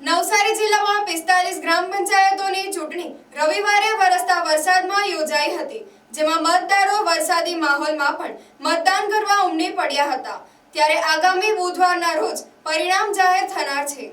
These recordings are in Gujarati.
નવસારી જિલ્લામાં પિસ્તાલીસ ગ્રામ પંચાયતોની ચૂંટણી રવિવારે વરસતા વરસાદમાં યોજાઈ હતી, જેમાં મતદારો વરસાદી માહોલમાં પણ મતદાન કરવા ઉમટી પડ્યા હતા. ત્યારે આગામી બુધવારના રોજ પરિણામ જાહેર થનાર છે.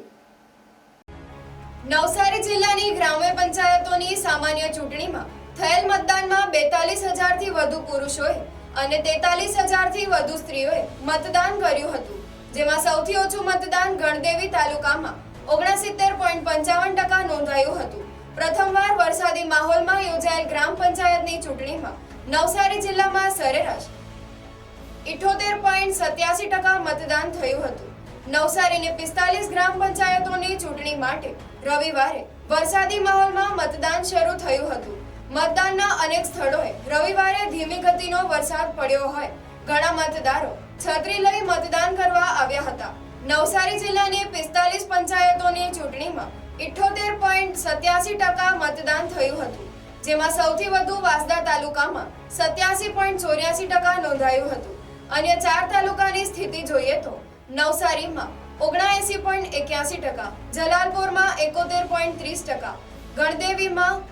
નવસારી જિલ્લાની ગ્રામ્ય પંચાયતોની સામાન્ય ચૂંટણીમાં થયેલ મતદાનમાં બેતાલીસ હજારથી વધુ પુરુષોએ અને તેતાલીસ હજારથી વધુ સ્ત્રીઓએ મતદાન કર્યું હતું, જેમાં સૌથી ઓછું મતદાન ગણદેવી તાલુકામાં ઓગણસિત્તેર પોઈન્ટ પંચાવન ટકા નોંધાયું હતું. પ્રથમવાર વરસાદી માહોલમાં યોજાયેલ ગ્રામ પંચાયતની ચૂંટણીમાં નવસારી જિલ્લામાં સરેરાશ ઇઠોતેર પોઈન્ટ સત્યાસી ટકા મતદાન થયું હતું. નવસારીની પિસ્તાલીસ ગ્રામ પંચાયતોની ચૂંટણી માટે રવિવારે વરસાદી માહોલમાં મતદાન શરૂ થયું હતું. મતદાનના અનેક સ્થળોએ રવિવારે ધીમી ગતિનો વરસાદ પડ્યો હોય. ઘણા મતદારો છત્રી લઈ મતદાન કરવા આવ્યા હતા. નવસારી જિલ્લાની ઇઠોતેર પોઈન્ટ સત્યાસી ટકા મતદાન થયું હતું, જેમાં સૌથી વધુ વાસદા તાલુકામાં સત્યાસી પોઈન્ટ ચોર્યાસી ટકા નોંધાયું હતું. અન્ય ચાર તાલુકાની સ્થિતિ જોઈએ તો, નવસારીમાં ઓગણાએસી પોઈન્ટ એક્યાસી ટકા, જલાલપુરમાં એકોતેર પોઈન્ટ ત્રીસ ટકા, ગણદેવીમાં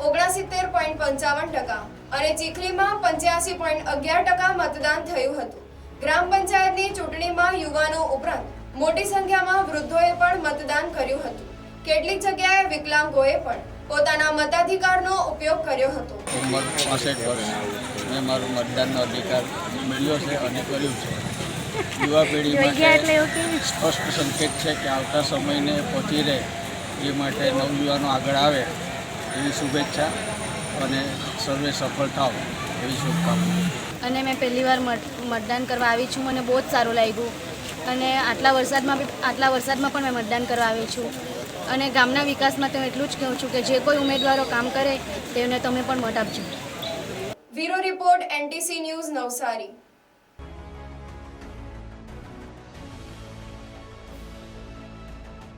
ઓગણસિત્તેર પોઈન્ટ પંચાવન ટકા અને ચીખલીમાં પંચ્યાસી પોઈન્ટ અગિયાર ટકા મતદાન થયું હતું. ગ્રામ પંચાયતની ચૂંટણીમાં યુવાનો ઉપરાંત મોટી સંખ્યામાં વૃદ્ધોએ પણ મતદાન કર્યું હતું. કેટલીક જગ્યાએ વિકલાંગોએ પણ પોતાના મતાધિકારનો ઉપયોગ કર્યો હતો. ઉંમર પાસઠ વર્ષ મેં મારું મતદાનનો અધિકાર મેળવ્યો છે અને કર્યું છે. યુવા પેઢી માટે સ્પષ્ટ સંકેત છે કે આવતા સમયને પહોંચી રહે. એ માટે નવયુવાનો આગળ આવે. એવી શુભેચ્છા અને સર્વે સફળ થાવ. એવી શુભકામના. અને મેં પહેલી વાર મત મતદાન કરવા આવી છું. મને બહુ જ સારું લાગ્યું. અને આટલા વરસાદમાં બી આટલા વરસાદમાં પણ મેં મતદાન કરવા આવી છું. અને ગામના વિકાસમાં તો એટલું જ કહું છું કે જે કોઈ ઉમેદવારો કામ કરે તેને તમે પણ મત આપજો. Bureau report, NTC news Navsari.